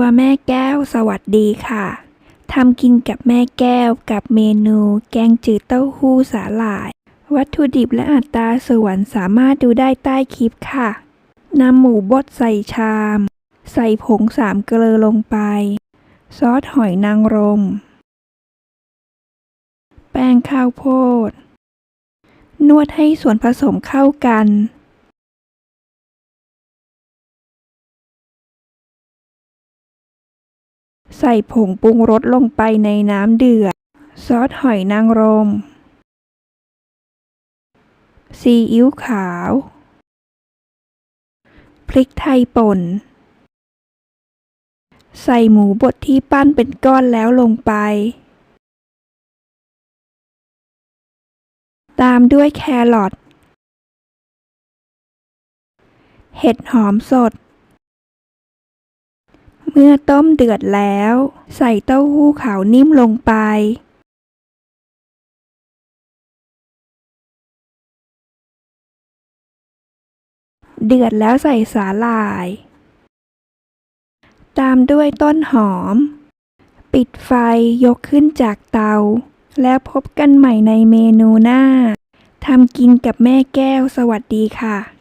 วแม่แก้วสวัสดีค่ะ ทำกินกับแม่แก้วกับเมนู แกงจืดเต้าหู้สาหร่าย วัตถุดิบและอัตราส่วนสามารถดูได้ใต้คลิปค่ะ นำหมูบดใส่ชาม ใส่ผงสามเกลือลงไป ซอสหอยนางรม แป้งข้าวโพด นวดให้ส่วนผสมเข้ากัน ใส่ผงปรุงรสลงไปในน้ำเดือด ซอสหอยนางรม ซีอิ๊วขาว พริกไทยป่น ใส่หมูบดที่ปั้นเป็นก้อนแล้วลงไป ตามด้วยแครอท เห็ดหอมสด มื่อต้มเดือดแล้ว ใส่เต้าหู้ขาวนิ่มลงไป เดือดแล้วใส่สาหร่าย ตามด้วยต้นหอม ปิดไฟยกขึ้นจากเตา แล้วพบกันใหม่ในเมนูหน้าทำกินกับแม่แก้วสวัสดีค่ะ